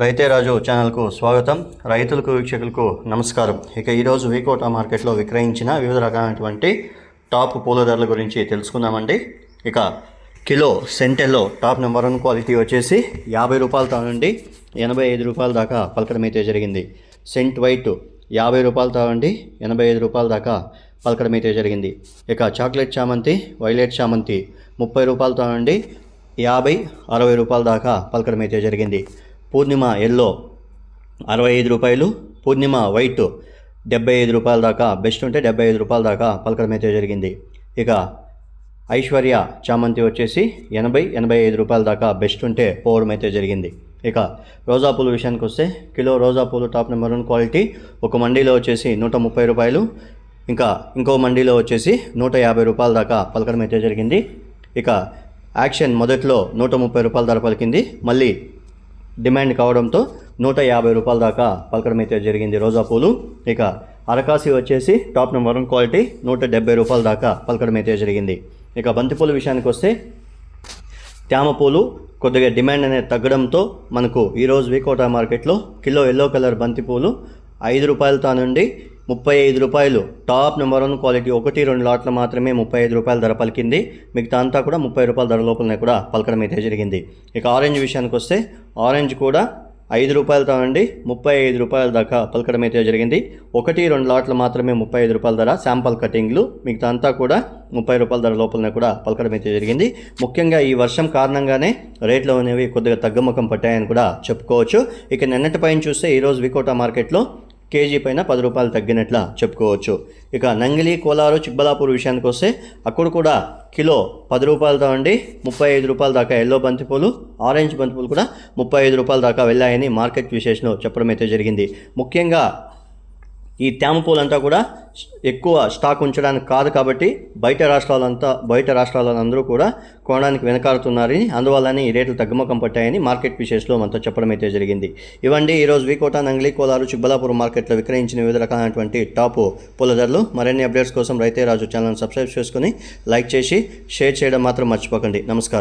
రైతే రాజు ఛానల్కు స్వాగతం. రైతులకు వీక్షకులకు నమస్కారం. ఇక ఈరోజు వీకోటా మార్కెట్లో విక్రయించిన వివిధ రకాలైనటువంటి టాప్ పూల ధరల గురించి తెలుసుకుందామండి. ఇక కిలో సెంటెల్లో టాప్ నెంబర్ వన్ క్వాలిటీ వచ్చేసి యాభై రూపాయలతో నుండి ఎనభై ఐదు రూపాయల దాకా పలకడం అయితే జరిగింది. సెంట్ వైట్ యాభై రూపాయలతో నుండి ఎనభై ఐదు రూపాయల దాకా పలకడం అయితే జరిగింది. ఇక చాక్లెట్ చామంతి వైలెట్ చామంతి ముప్పై రూపాయలతో నుండి యాభై అరవై రూపాయల దాకా పలకడం అయితే జరిగింది. పూర్ణిమ ఎల్లో అరవై ఐదు రూపాయలు పూర్ణిమ వైట్ డెబ్బై ఐదు రూపాయల దాకా బెస్ట్ ఉంటే డెబ్బై ఐదు రూపాయల దాకా పలకడం అయితే జరిగింది. ఇక ఐశ్వర్య చామంతి వచ్చేసి ఎనభై ఎనభై ఐదు రూపాయల దాకా బెస్ట్ ఉంటే పోవడం అయితే జరిగింది. ఇక రోజా పూలు విషయానికి వస్తే కిలో రోజా పూలు టాప్ నెంబర్ వన్ క్వాలిటీ ఒక మండీలో వచ్చేసి నూట ముప్పై రూపాయలు ఇంకా ఇంకో మండీలో వచ్చేసి నూట యాభై రూపాయల దాకా పలకడం అయితే జరిగింది. ఇక యాక్షన్ మొదట్లో నూట ముప్పై రూపాయల ధర పలికింది. మళ్ళీ డిమాండ్ కావడంతో నూట యాభై రూపాయల దాకా పలకడం అయితే జరిగింది రోజా పూలు. ఇక అరకాసి వచ్చేసి టాప్ నెంబర్ వన్ క్వాలిటీ నూట డెబ్బై రూపాయల దాకా పలకడం అయితే జరిగింది. ఇక బంతిపూల విషయానికి వస్తే తేమ పూలు కొద్దిగా డిమాండ్ అనేది తగ్గడంతో మనకు ఈరోజు వీకోటా మార్కెట్లో కిలో ఎల్లో కలర్ బంతిపూలు ఐదు రూపాయలతో నుండి ముప్పై ఐదు రూపాయలు. టాప్ నెంబర్ వన్ క్వాలిటీ ఒకటి రెండు లాట్లు మాత్రమే ముప్పై ఐదు రూపాయల ధర పలికింది. మిగతా అంతా కూడా ముప్పై రూపాయల ధర లోపలనే కూడా పలకడం అయితే జరిగింది. ఇక ఆరెంజ్ విషయానికి వస్తే ఆరెంజ్ కూడా ఐదు రూపాయలతో నుండి ముప్పై ఐదు రూపాయల దాకా పలకడం అయితే జరిగింది. ఒకటి రెండు లాట్లు మాత్రమే ముప్పై ఐదు రూపాయల ధర శాంపల్ కటింగ్లు మిగతా అంతా కూడా ముప్పై రూపాయల ధర లోపలనే కూడా పలకడం అయితే జరిగింది. ముఖ్యంగా ఈ వర్షం కారణంగానే రేట్లు అనేవి కొద్దిగా తగ్గుముఖం పట్టాయని కూడా చెప్పుకోవచ్చు. ఇక నిన్నటి పైన చూస్తే ఈరోజు వికోటా మార్కెట్లో కేజీ పైన పది రూపాయలు తగ్గినట్ల చెప్పుకోవచ్చు. ఇక నంగిలి కోలారు చిక్బలాపూర్ విషయానికి వస్తే అక్కడ కూడా కిలో పది రూపాయలతో అండి ముప్పై ఐదు రూపాయల దాకా ఎల్లో బంతిపూలు ఆరెంజ్ బంతిపూలు కూడా ముప్పై ఐదు రూపాయల దాకా వెళ్ళాయని మార్కెట్ విశేషణం చెప్పడం అయితే జరిగింది. ముఖ్యంగా ఈ తేమ పూలంతా కూడా ఎక్కువ స్టాక్ ఉంచడానికి కాదు కాబట్టి బయట రాష్ట్రాలంతా బయట రాష్ట్రాలందరూ కూడా కొనడానికి వెనకాడుతున్నారని అందువల్లనే ఈ రేట్లు తగ్గుముఖం పట్టాయని మార్కెట్ విశేషలో మనతో చెప్పడం అయితే జరిగింది. ఇవ్వండి ఈరోజు వీకోట నంగ్లీ కోలారు చిబ్బలాపురం మార్కెట్లో విక్రయించిన వివిధ రకాలైనటువంటి టాప్ పూల ధరలు మరిన్ని అప్డేట్స్ కోసం రైతే రాజు ఛానల్ సబ్స్క్రైబ్ చేసుకుని లైక్ చేసి షేర్ చేయడం మాత్రం మర్చిపోకండి. నమస్కారం.